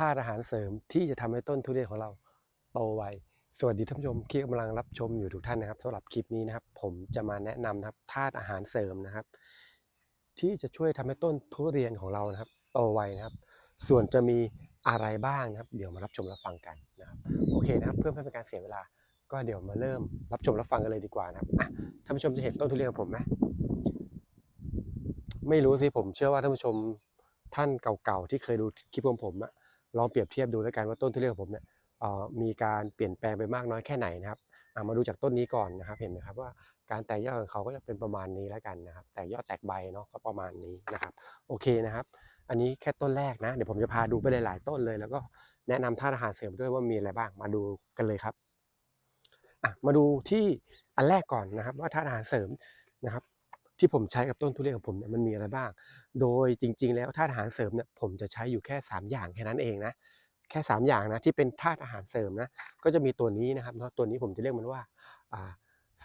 ธาตุอาหารเสริมที่จะทำให้ต้นทุเรียนของเราโตไวสวัสดีท่านผู้ชมที่กำลังรับชมอยู่ทุกท่านนะครับสำหรับคลิปนี้นะครับ ผมจะมาแนะนำนะครับธาตุอาหารเสริมนะครับ ที่จะช่วยทำให้ต้นทุเรียนของเรานะครับโตไวนะครับ ส่วนจะมีอะไรบ้างนะครับ เดี๋ยวมารับชมรับฟังกันนะครับโอเคนะครับ เพื่อไม่เป็นการเสียเวลา ก็เดี๋ยวมาเริ่มรับชมรับฟังกันเลยดีกว่านะครับท่านผู้ชมจะเห็นต้นทุเรียนของผมไหมไม่รู้สิผมเชื่อว่าท่านผู้ชมท่านเก่าๆที่เคยดูคลิปของผมอะ ลองเปรียบเทียบดูแล้วกันว่าต้นทุเรียนของผมเนี่ยมีการเปลี่ยนแปลงไปมากน้อยแค่ไหนนะครับมาดูจากต้นนี้ก่อนนะครับ เห็นไหมครับว่าการแตกยอดของเขาก็จะเป็นประมาณนี้แล้วกันนะครับ แตกยอดแตกใบเนาะก็ประมาณนี้นะครับ โอเคนะครับ อันนี้แค่ต้นแรกนะ เดี๋ยวผมจะพาดูไปหลาย ๆ ต้นเลย แล้วก็แนะนำธาตุอาหารเสริมด้วยว่ามีอะไรบ้าง มาดูกันเลยครับมาดูที่อันแรกก่อนนะครับ ว่าธาตุอาหารเสริมนะครับ ที่ผมใช้กับต้นทุเรียนของผมเนี่ยมันมีอะไรบ้าง โดยจริง ๆ แล้วธาตุอาหารเสริมเนี่ยผมจะใช้อยู่แค่ 3 อย่างแค่นั้นเองนะแค่ 3 อย่างนะที่เป็นธาตุอาหารเสริมนะก็จะมีตัวนี้นะครับเนาะตัวนี้ผมจะเรียกมันว่า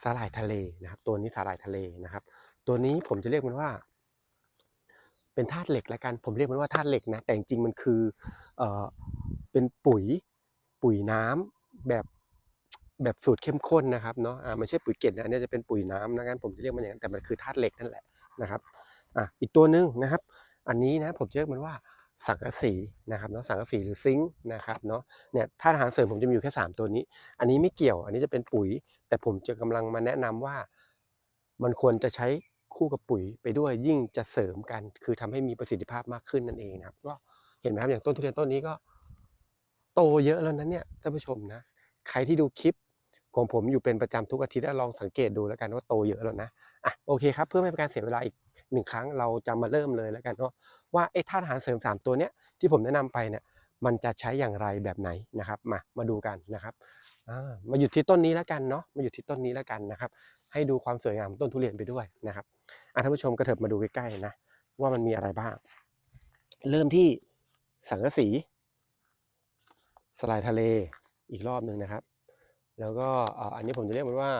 สาหร่ายทะเลนะครับ ตัวนี้สาหร่ายทะเลนะครับ ตัวนี้ผมจะเรียกมันว่า เป็นธาตุเหล็กละกัน ผมเรียกมันว่าธาตุเหล็กนะแต่จริงๆมันคือเออเป็นปุ๋ยปุ๋ยน้ำแบบ แบบสูตรเข้มข้นนะครับเนาะอ่าไม่ใช่ปุ๋ยเกล็ดนะอันนี้จะเป็นปุ๋ยน้ำนะงั้นผมจะเรียกมันอย่างนั้นแต่มันคือธาตุเหล็กนั่นแหละนะครับอะอีกตัวหนึ่งนะครับ อันนี้นะผมเรียกมันว่าสังกะสีนะครับเนาะสังกะสีหรือซิงค์นะครับเนาะเนี่ยธาตุอาหารเสริมผมจะมีอยู่แค่ 3 ตัวนี้ อันนี้ไม่เกี่ยว อันนี้จะเป็นปุ๋ย แต่ผมจะกำลังมาแนะนำว่า มันควรจะใช้คู่กับปุ๋ยไปด้วยยิ่งจะเสริมกัน คือทำให้มีประสิทธิภาพมากขึ้นนั่นเองนะครับก็เห็นไหมครับอย่างต้นทุเรียนต้นนี้ก็ โตเยอะแล้วนะเนี่ยท่านผู้ชมนะใครที่ดูคลิป ของผมอยู่เป็นประจำทุกอาทิตย์ลองสังเกตดูแล้วกันว่าโตเยอะแล้วนะอะโอเคครับเพื่อไม่เป็นการเสียเวลาอีกหนึ่งครั้งเราจะมาเริ่มเลยแล้วกันเนาะว่าไอ้ธาตุอาหารเสริม 3 ตัวเนี้ยที่ผมแนะนำไปเนี่ยมันจะใช้อย่างไรแบบไหนนะครับ มามาดูกันนะครับมาหยุดที่ต้นนี้แล้วกันเนาะมาหยุดที่ต้นนี้แล้วกันนะครับ ให้ดูความสวยงามของต้นทุเรียนไปด้วยนะครับอะท่านผู้ชมกระเถิบมาดูใกล้ๆนะว่ามันมีอะไรบ้าง เริ่มที่สังกะสี สลายทะเลอีกรอบหนึ่งนะครับ แล้วก็อันนี้ผมจะเรียกมันว่า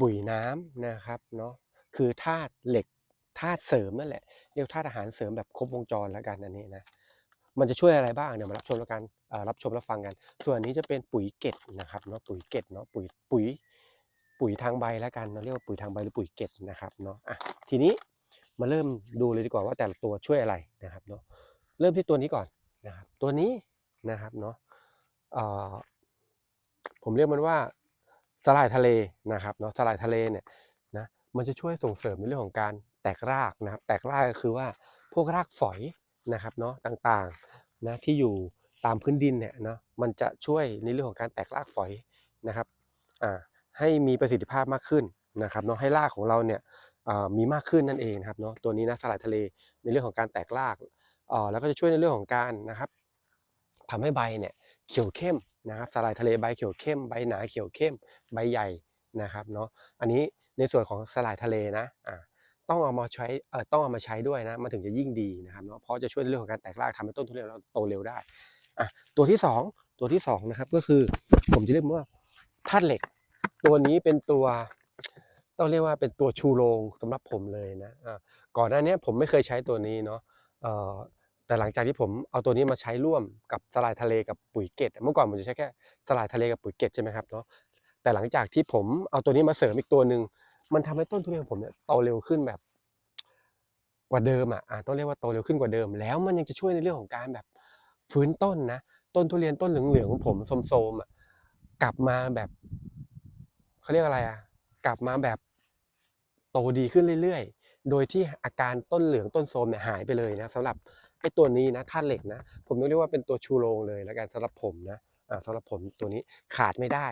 ปุ๋ยน้ำนะครับเนาะคือธาตุเหล็กธาตุเสริมนั่นแหละเรียกธาตุอาหารเสริมแบบครบวงจรแล้วกันอันนี้นะมันจะช่วยอะไรบ้างเดี๋ยวมารับชมแล้วกันรับชมรับฟังกัน ส่วนนี้จะเป็นปุ๋ยเกล็ดนะครับเนาะปุ๋ยเกล็ดเนาะปุ๋ยปุ๋ยปุ๋ยทางใบแล้วกันเราเรียกว่าปุ๋ยทางใบหรือปุ๋ยเกล็ดนะครับเนาะอะทีนี้มาเริ่มดูเลยดีกว่าว่าแต่ละตัวช่วยอะไรนะครับเนาะเริ่มที่ตัวนี้ก่อนนะครับตัวนี้นะครับเนาะ ผมเรียกมันว่าสลายทะเลนะครับเนาะสลายทะเลเนี่ยนะมันจะช่วยส่งเสริมในเรื่องของการแตกรากนะครับแตกรากก็คือว่าพวกรากฝอยนะครับเนาะต่างๆนะที่อยู่ตามพื้นดินเนี่ยเนาะมันจะช่วยในเรื่องของการแตกรากฝอยนะครับอ่าให้มีประสิทธิภาพมากขึ้นนะครับเนาะให้รากของเราเนี่ยมีมากขึ้นนั่นเองครับเนาะตัวนี้นะสลายทะเลในเรื่องของการแตกรากอ่อแล้วก็จะช่วยในเรื่องของการนะครับทำให้ใบเนี่ยเขียวเข้ม นะครับสลายทะเลใบเขียวเข้มใบหนาเขียวเข้มใบใหญ่นะครับเนาะอันนี้ในส่วนของสลายทะเลนะอ่าต้องเอามาใช้เอ่อต้องเอามาใช้ด้วยนะมันถึงจะยิ่งดีนะครับเนาะเพราะจะช่วยเรื่องของการแตกรากทำให้ต้นทุเรียนเราโตเร็วได้อะตัวที่สองตัวที่สองนะครับก็คือผมจะเรียกมันว่าธาตุเหล็ก ตัวนี้เป็นตัวต้องเรียกว่าเป็นตัวชูโรงสำหรับผมเลยนะอ่าก่อนหน้านี้ผมไม่เคยใช้ตัวนี้เนาะเอ่อ แต่หลังจากที่ผมเอาตัวนี้มาใช้ร่วมกับสลายทะเลกับปุ๋ยเกตเมื่อก่อนผมจะใช้แค่สลายทะเลกับปุ๋ยเกตใช่ไหมครับเนาะแต่หลังจากที่ผมเอาตัวนี้มาเสริมอีกตัวหนึ่งมันทำให้ต้นทุเรียนผมเนี่ยโตเร็วขึ้นแบบ กว่าเดิมอะต้องเรียกว่าโตเร็วขึ้นกว่าเดิม แล้วมันยังจะช่วยในเรื่องของการแบบฟื้นต้นนะต้นทุเรียนต้นเหลืองๆของผมโทรมๆอะกลับมาแบบเขาเรียกอะไรอะกลับมาแบบโตดีขึ้นเรื่อยๆ โดยที่อาการต้นเหลืองต้นโทรมเนี่ยหายไปเลยนะสำหรับ ไอ้ตัวนี้นะธาตุเหล็กนะ ผมต้องเรียกว่าเป็นตัวชูโรงเลยแล้วกันสำหรับผมนะอ่าสำหรับผมตัวนี้ขาดไม่ได้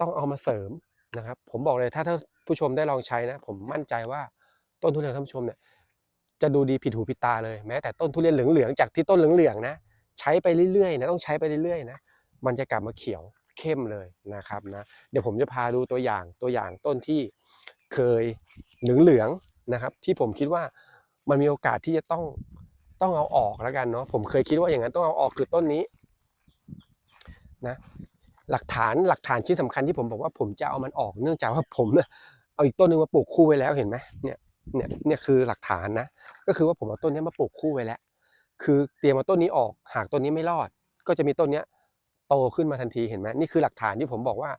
ต้องเอามาเสริมนะครับ ผมบอกเลยถ้าท่านผู้ชมได้ลองใช้นะ ผมมั่นใจว่าต้นทุเรียนท่านผู้ชมเนี่ยจะดูดีผิดหูผิดตาเลยแม้แต่ต้นทุเรียนเหลืองๆจากที่ต้นเหลืองๆนะ ใช้ไปเรื่อยๆนะต้องใช้ไปเรื่อยๆนะมันจะกลับมาเขียวเข้มเลยนะครับนะเดี๋ยวผมจะพาดูตัวอย่างตัวอย่างต้นที่เคยเหลืองๆนะครับ ที่ผมคิดว่ามันมีโอกาสที่จะต้อง ต้องเอาออกแล้วกันเนาะผมเคยคิดว่าอย่างนั้นต้องเอาออกคือต้นนี้นะหลักฐานหลักฐานชิ้นสำคัญที่ผมบอกว่าผมจะเอามันออกเนื่องจากว่าผมเนี่ยเอาอีกต้นหนึงมาปลูกคู่ไว้แล้วเห็นไหมเนี่ยเนี่ยเนี่ยคือหลักฐานนะก็คือว่าผมเอาต้นนี้มาปลูกคู่ไว้แล้ว คือเตรียมเอาต้นนี้ออกหากต้นนี้ไม่รอด ก็จะมีต้นเนี้ยโตขึ้นมาทันทีเห็นไหมนี่คือหลักฐานที่ผมบอกว่า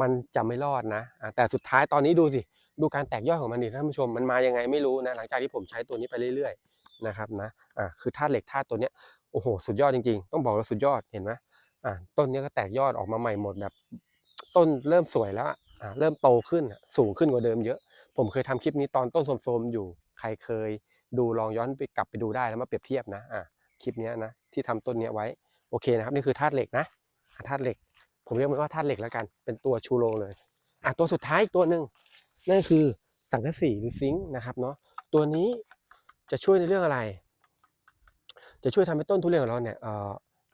มันจะไม่รอดนะแต่สุดท้ายตอนนี้ดูสิดูการแตกยอดของมันดิท่านผู้ชมมันมายังไงไม่รู้นะหลังจากที่ผมใช้ตัวนี้ไปเรื่อยๆ นะครับนะอะคือธาตุเหล็กธาตุตัวเนี้ยโอ้โหสุดยอดจริงๆ ต้องบอกว่าสุดยอดเห็นไหมอะต้นเนี้ยก็แตกยอดออกมาใหม่หมดแบบ ต้นเริ่มสวยแล้วอะอะเริ่มโตขึ้นสูงขึ้นกว่าเดิมเยอะ ผมเคยทำคลิปนี้ตอนต้นโทมๆอยู่ใครเคยดูลองย้อนไปกลับไปดูได้แล้วมาเปรียบเทียบนะอะคลิปนี้นะที่ทำต้นเนี้ยไว้โอเคนะครับนี่คือธาตุเหล็กนะอะธาตุเหล็ก ผมเรียกมันว่าธาตุเหล็กแล้วกัน เป็นตัวชูโรงเลยอะตัวสุดท้ายอีกตัวหนึ่งนั่นคือสังกะสีหรือซิงค์นะครับเนาะตัวนี้ จะช่วยในเรื่องอะไร จะช่วยทำให้ต้นทุเรียนของเราเนี่ย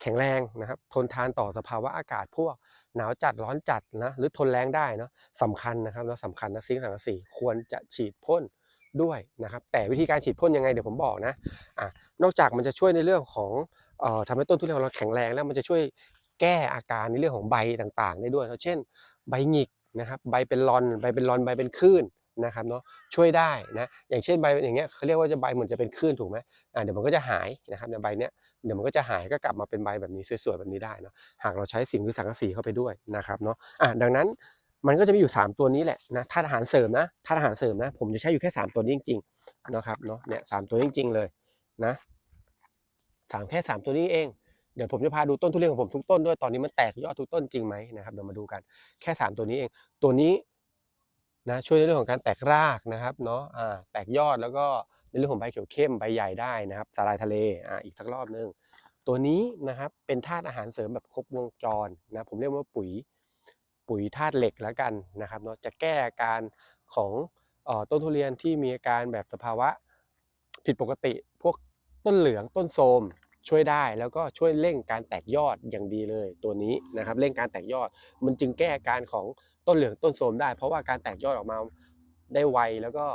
แข็งแรงนะครับ ทนทานต่อสภาวะอากาศพวกหนาวจัดร้อนจัดนะหรือทนแรงได้เนาะสำคัญนะครับแล้วสำคัญนะซิงค์สังกะสีควรจะฉีดพ่นด้วยนะครับ แต่วิธีการฉีดพ่นยังไงเดี๋ยวผมบอกนะอะนอกจากมันจะช่วยในเรื่องของออทำให้ต้นทุเรียนของเราแข็งแรงแล้วมันจะช่วยแก้อาการในเรื่องของใบต่างๆ ได้ด้วยเช่น ใบหงิกนะครับ ใบเป็นรอน ใบเป็นรอน ใบเป็นคลื่น นะครับเนาะช่วยได้นะอย่างเช่นใบอย่างเงี้ยเขาเรียกว่าจะใบเหมือนจะเป็นคลื่นถูกไหมอ่าเดี๋ยวมันก็จะหายนะครับในใบเนี้ยเดี๋ยวมันก็จะหายก็กลับมาเป็นใบแบบนี้สวยๆแบบนี้ได้เนาะหากเราใช้สิ่งหรือสังกะสีเข้าไปด้วยนะครับเนาะอะดังนั้นมันก็จะมีอยู่ 3 ตัวนี้แหละนะธาตุอาหารเสริมนะธาตุอาหารเสริมนะ ผมจะใช้อยู่แค่ 3 ตัวนี้จริงๆนะครับเนาะเนี่ยสามตัวจริง ๆ เลยนะสามแค่สามตัวนี้เองเดี๋ยวผมจะพาดูต้นทุเรียนของผมทุกต้นด้วยตอนนี้มันแตกยอดทุกต้นจริงไหมนะครับเดี๋ยวมาดูกันแค่ 3 ตัวนี้เอง ตัวนี้ นะช่วยในเรื่องของการแตกรากนะครับเนาะแตกยอดแล้วก็ในเรื่องของใบเขียวเข้มใบใหญ่ได้นะครับสาลายทะเลออีกสักรอบนึงตัวนี้นะครับเป็นธาตุอาหารเสริมแบบครบวงจรนะผมเรียกว่าปุ๋ยปุ๋ยธาตุเหล็กแล้วกันนะครับเนาะจะแก้อาการของออต้นทุเรียนที่มีอาการแบบสภาวะผิดปกติ พวกต้นเหลืองต้นโทม ช่วยได้แล้วก็ช่วยเร่งการแตกยอดอย่างดีเลยตัวนี้นะครับเร่งการแตกยอด มันจึงแก้อาการของต้นเหลืองต้นโทมได้ เพราะว่าการแตกยอดออกมาได้ไวแล้วก็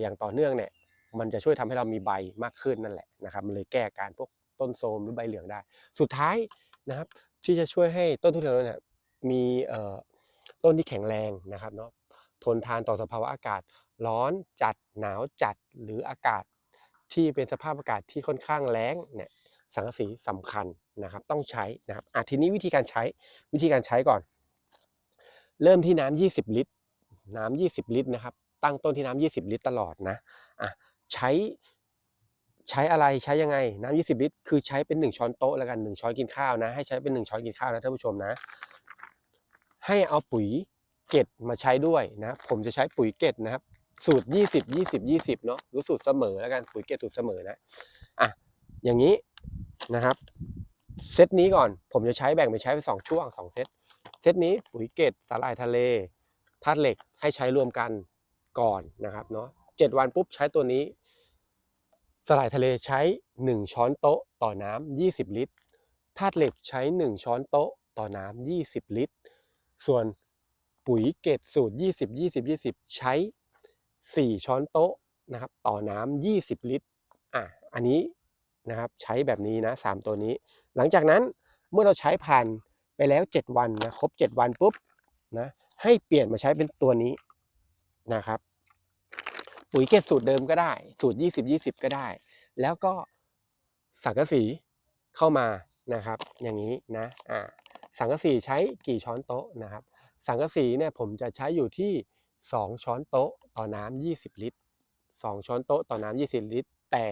อย่างต่อเนื่องเนี่ยมันจะช่วยทำให้เรามีใบมากขึ้นนั่นแหละนะครับมันเลยแก้การพวกต้นโทมหรือใบเหลืองได้ สุดท้ายนะครับที่จะช่วยให้ต้นทุเรียนเราเนี่ยมีต้นที่แข็งแรงนะครับเนาะทนทานต่อสภาวะอากาศร้อนจัดหนาวจัดหรืออากาศที่เป็นสภาพอากาศที่ค่อนข้างแล้งเนี่ย สังกะสีสำคัญนะครับ ต้องใช้นะครับอะทีนี้วิธีการใช้วิธีการใช้ก่อน เริ่มที่น้ำ20 ลิตร น้ำ20 ลิตรนะครับ ตั้งต้นที่น้ำ20 ลิตรตลอดนะอะใช้ใช้อะไรใช้ยังไงน้ำ20 ลิตร คือใช้เป็น 1 ช้อนโต๊ะแล้วกัน 1 ช้อนกินข้าวนะ ให้ใช้เป็น 1 ช้อนกินข้าวนะท่านผู้ชมนะ ให้เอาปุ๋ยเกล็ดมาใช้ด้วยนะผมจะใช้ปุ๋ยเกล็ดนะครับ สูตร 20 20 20เนาะหรือสูตรเสมอแล้วกันปุ๋ยเกล็ดสูตรเสมอนะอะ อย่างนี้นะครับเซตนี้ก่อนผมจะใช้แบ่งไปใช้เป็นสองช่วงสองเซตเซตนี้ปุ๋ยเกตสาหร่ายทะเลธาตุเหล็กให้ใช้รวมกันก่อนนะครับเนาะเจ็ดวันปุ๊บใช้ตัวนี้สาหร่ายทะเลใช้ 1 ช้อนโต๊ะต่อน้ำ20 ลิตรธาตุเหล็กใช้ 1 ช้อนโต๊ะต่อน้ำ20 ลิตร ส่วนปุ๋ยเกตสูตร 20 20 20 ใช้ 4 ช้อนโต๊ะนะครับต่อน้ำ20 ลิตรอะอันนี้ นะครับ ใช้แบบนี้นะ 3 ตัวนี้ หลังจากนั้นเมื่อเราใช้ผ่านไปแล้ว 7 วันนะครบ 7 วันปุ๊บนะให้เปลี่ยนมาใช้เป็นตัวนี้นะครับ ปุ๋ยเกตสูตรเดิมก็ได้ สูตร 20 20 ก็ได้ แล้วก็สังกะสีเข้ามานะครับ อย่างนี้นะอ่าสังกะสีใช้กี่ช้อนโต๊ะนะครับ สังกะสีเนี่ยผมจะใช้อยู่ที่ 2 ช้อนโต๊ะต่อน้ำ20 ลิตร 2 ช้อนโต๊ะต่อน้ำ20 ลิตร แต่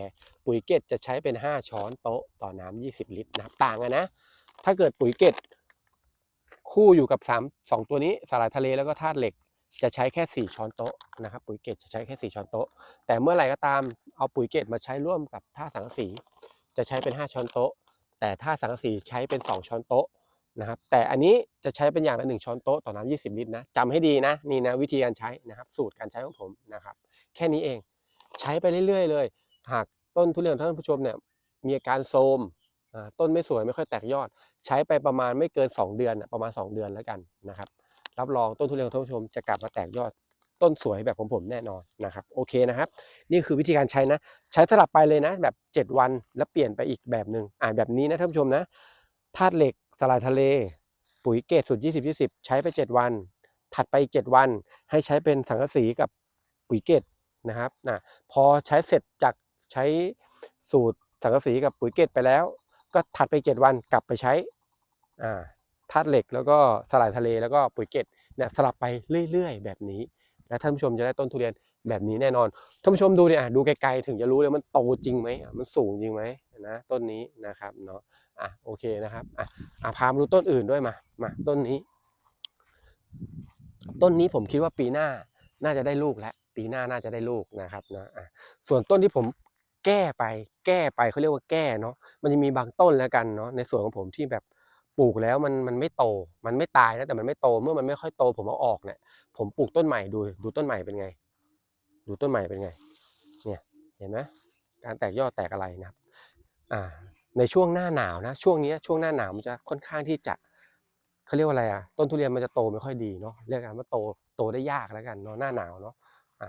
ปุ๋ยเกตจะใช้เป็น 5 ช้อนโต๊ะต่อน้ำ20 ลิตรนะครับต่างกันนะ ถ้าเกิดปุ๋ยเกตคู่อยู่กับ3 2ตัวนี้สาหร่ายทะเลแล้วก็ธาตุเหล็กจะใช้แค่ 4 ช้อนโต๊ะนะครับปุ๋ยเกตจะใช้แค่ 4 ช้อนโต๊ะ แต่เมื่อไหร่ก็ตามเอาปุ๋ยเกตมาใช้ร่วมกับท่าสังกะสี จะใช้เป็น 5 ช้อนโต๊ะ แต่ท่าสังกะสีใช้เป็น 2 ช้อนโต๊ะนะครับแต่อันนี้จะใช้เป็นอย่างละ1ช้อนโต๊ะต่อน้ำ20 ลิตรนะจำให้ดีนะนี่นะวิธีการใช้นะครับสูตรการใช้ของผมนะครับแค่นี้เองใช้ไปเรื่อย ๆ เลย หากต้นทุเรียนท่านผู้ชมเนี่ยมีอาการโทรมต้นไม่สวยไม่ค่อยแตกยอด ใช้ไปประมาณไม่เกิน 2 เดือนประมาณ 2 เดือนแล้วกันนะครับ รับรองต้นทุเรียนของท่านผู้ชมจะกลับมาแตกยอดต้นสวยแบบของผมแน่นอนนะครับโอเคนะครับ นี่คือวิธีการใช้นะ ใช้สลับไปเลยนะ แบบ 7 วันแล้วเปลี่ยนไปอีกแบบหนึ่งอ่าแบบนี้นะท่านผู้ชมนะธาตุเหล็กสลายทะเล ปุ๋ยเกตสูตร20 20 ใช้ไป 7 วัน ถัดไปอีก 7 วัน ให้ใช้เป็นสังกะสีกับปุ๋ยเกตนะครับนะพอใช้เสร็จจาก ใช้สูตรสังกะสีกับปุ๋ยเกตไปแล้ว ก็ถัดไปเจ็ดวันกลับไปใช้อ่าธาตุเหล็กแล้วก็สลายทะเลแล้วก็ปุ๋ยเกตเนี่ยสลับไปเรื่อย ๆ แบบนี้และท่านผู้ชมจะได้ต้นทุเรียนแบบนี้แน่นอนท่านผู้ชมดูเนี่ยดูไกลๆถึงจะรู้เลยมันโตจริงไหมมันสูงจริงไหมนะต้นนี้นะครับเนาะอะโอเคนะครับอะอะพามาดูต้นอื่นด้วยมามาต้นนี้ ต้นนี้ผมคิดว่าปีหน้าน่าจะได้ลูกแล้วปีหน้าน่าจะได้ลูกนะครับนะอะส่วนต้นที่ผม แก้ไป แก้ไปเขาเรียกว่าแก้เนาะมันจะมีบางต้นแล้วกันเนาะในส่วนของผมที่แบบปลูกแล้วมันมันไม่โต มันไม่ตายนะแต่มันไม่โตเมื่อมันไม่ค่อยโต ผมเอาออกเนี่ยผมปลูกต้นใหม่ดูดูต้นใหม่เป็นไง ดูต้นใหม่เป็นไง เนี่ยเห็นไหมการแตกยอดแตกอะไรนะครับอ่าในช่วงหน้าหนาวนะช่วงนี้ช่วงหน้าหนาวมันจะค่อนข้างที่จะเขาเรียกว่าอะไรอะต้นทุเรียนมันจะโตไม่ค่อยดีเนาะเรียกกันว่าโตโตได้ยากแล้วกันเนาะหน้าหนาวเนาะอ่า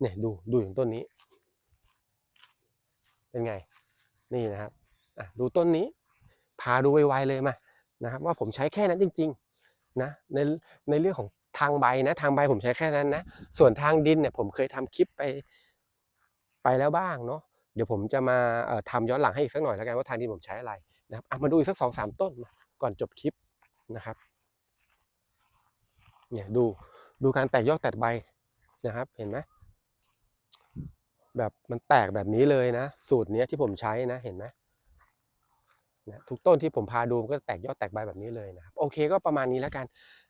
เนี่ยดูดูอย่างต้นนี้ เป็นไง นี่นะครับดูต้นนี้ พาดูไวๆเลยมานะครับ ว่าผมใช้แค่นั้นจริง ๆ นะในในเรื่องของทางใบนะ ทางใบผมใช้แค่นั้นนะ ส่วนทางดินเนี่ยผมเคยทำคลิปไปไปแล้วบ้างเนาะเดี๋ยวผมจะมาเอ่อทำย้อนหลังให้อีกสักหน่อยแล้วกันว่าทางดินผมใช้อะไรนะครับมาดูอีกสักสองสามต้นก่อนจบคลิปนะครับเนี่ยดูดูการแตกยอดแตกใบนะครับ เห็นไหม แบบมันแตกแบบนี้เลยนะ สูตรเนี้ยที่ผมใช้นะเห็นไหมนะทุกต้นที่ผมพาดูมันก็แตกยอดแตกใบแบบนี้เลยนะครับโอเคก็ประมาณนี้แล้วกัน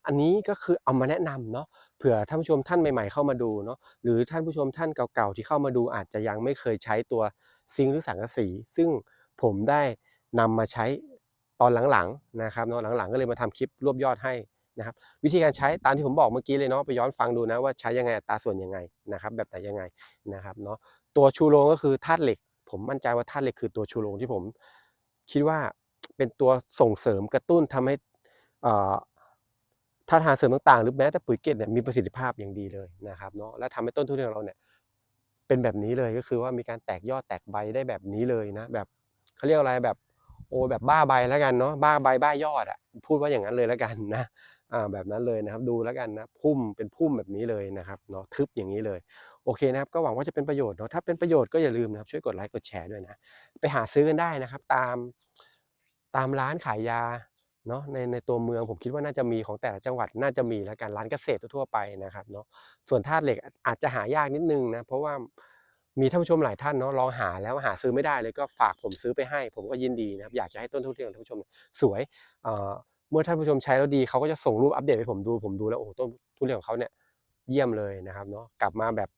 อันนี้ก็คือเอามาแนะนำเนาะเผื่อท่านผู้ชมท่านใหม่ๆเข้ามาดูเนาะหรือท่านผู้ชมท่านเก่าๆที่เข้ามาดูอาจจะยังไม่เคยใช้ตัวซิงหรือสังกะสี ซึ่งผมได้นำมาใช้ตอนหลังๆนะครับเนาะหลังๆ ก็เลยมาทำคลิปรวบยอดให้ นะครับวิธีการใช้ตามที่ผมบอกเมื่อกี้เลยเนาะไปย้อนฟังดูนะว่าใช้ยังไงตาส่วนยังไงนะครับแบบไหนยังไงนะครับเนาะตัวชูโรงก็คือธาตุเหล็ก ผมมั่นใจว่าธาตุเหล็กคือตัวชูโรงที่ผม คิดว่าเป็นตัวส่งเสริมกระตุ้นทำให้ธาตุอาหารเสริมต่างๆ หรือแม้แต่ปุ๋ยเกตเนี่ยมีประสิทธิภาพอย่างดีเลยนะครับเนาะและทำให้ต้นทุเรียนของเราเนี่ยเป็นแบบนี้เลยก็คือว่ามีการแตกยอดแตกใบได้แบบนี้เลยนะแบบเขาเรียกอะไรแบบโอ้แบบบ้าใบแล้วกันเนาะบ้าใบบ้ายอดอะพูดว่าอย่างนั้นเลยแล้วกันนะ อ่าแบบนั้นเลยนะครับดูแล้วกันนะพุ่มเป็นพุ่มแบบนี้เลยนะครับเนาะทึบอย่างนี้เลยโอเคนะครับก็หวังว่าจะเป็นประโยชน์เนาะถ้าเป็นประโยชน์ก็อย่าลืมนะครับช่วยกดไลค์กดแชร์ด้วยนะไปหาซื้อกันได้นะครับตามตามร้านขายยาเนาะในในตัวเมืองผมคิดว่าน่าจะมีของแต่ละจังหวัดน่าจะมีแล้วกันร้านเกษตรทั่วไปนะครับเนาะส่วนธาตุเหล็กอาจจะหายากนิดนึงนะเพราะว่ามีท่านผู้ชมหลายท่านเนาะลองหาแล้วหาซื้อไม่ได้เลยก็ฝากผมซื้อไปให้ ผมก็ยินดีนะครับอยากจะให้ต้นทุเรียนของท่านผู้ชมสวยเอ่อ เมื่อท่านผู้ชมใช้แล้วดีเขาก็จะส่งรูปอัปเดตให้ผมดูผมดูแล้วโอ้โหต้นทุเรียนของเขาเนี่ยเยี่ยมเลยนะครับเนาะกลับมาแบบ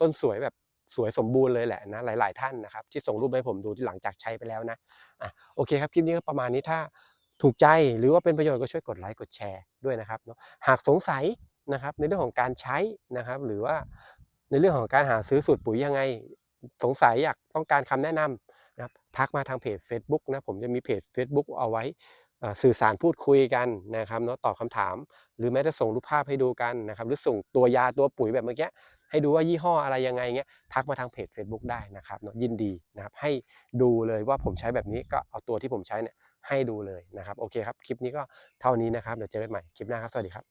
ต้นสวยแบบสวยสมบูรณ์เลยแหละนะหลาย ๆ ท่านนะครับ ที่ส่งรูปให้ผมดูที่หลังจากใช้ไปแล้วนะอะโอเคครับคลิปนี้ก็ประมาณนี้ถ้าถูกใจหรือว่าเป็นประโยชน์ก็ช่วยกดไลค์กดแชร์ด้วยนะครับเนาะหากสงสัยนะครับในเรื่องของการใช้นะครับ หรือว่าในเรื่องของการหาซื้อสูตรปุ๋ยยังไงสงสัยอยากต้องการคำแนะนำนะครับทักมาทางเพจ Facebook นะผมจะมีเพจ Facebook เอาไว้ สื่อสารพูดคุยกันนะครับเนาะตอบคำถาม หรือแม้แต่ส่งรูปภาพให้ดูกันนะครับหรือส่งตัวยาตัวปุ๋ยแบบเมื่อกี้ให้ดูว่ายี่ห้ออะไรยังไงเงี้ยทักมาทางเพจ Facebook ได้นะครับเนาะยินดีนะครับให้ดูเลยว่าผมใช้แบบนี้ก็เอาตัวที่ผมใช้เนี่ยให้ดูเลยนะครับโอเคครับคลิปนี้ก็เท่านี้นะครับเดี๋ยวเจอกันใหม่คลิปหน้าครับสวัสดีครับ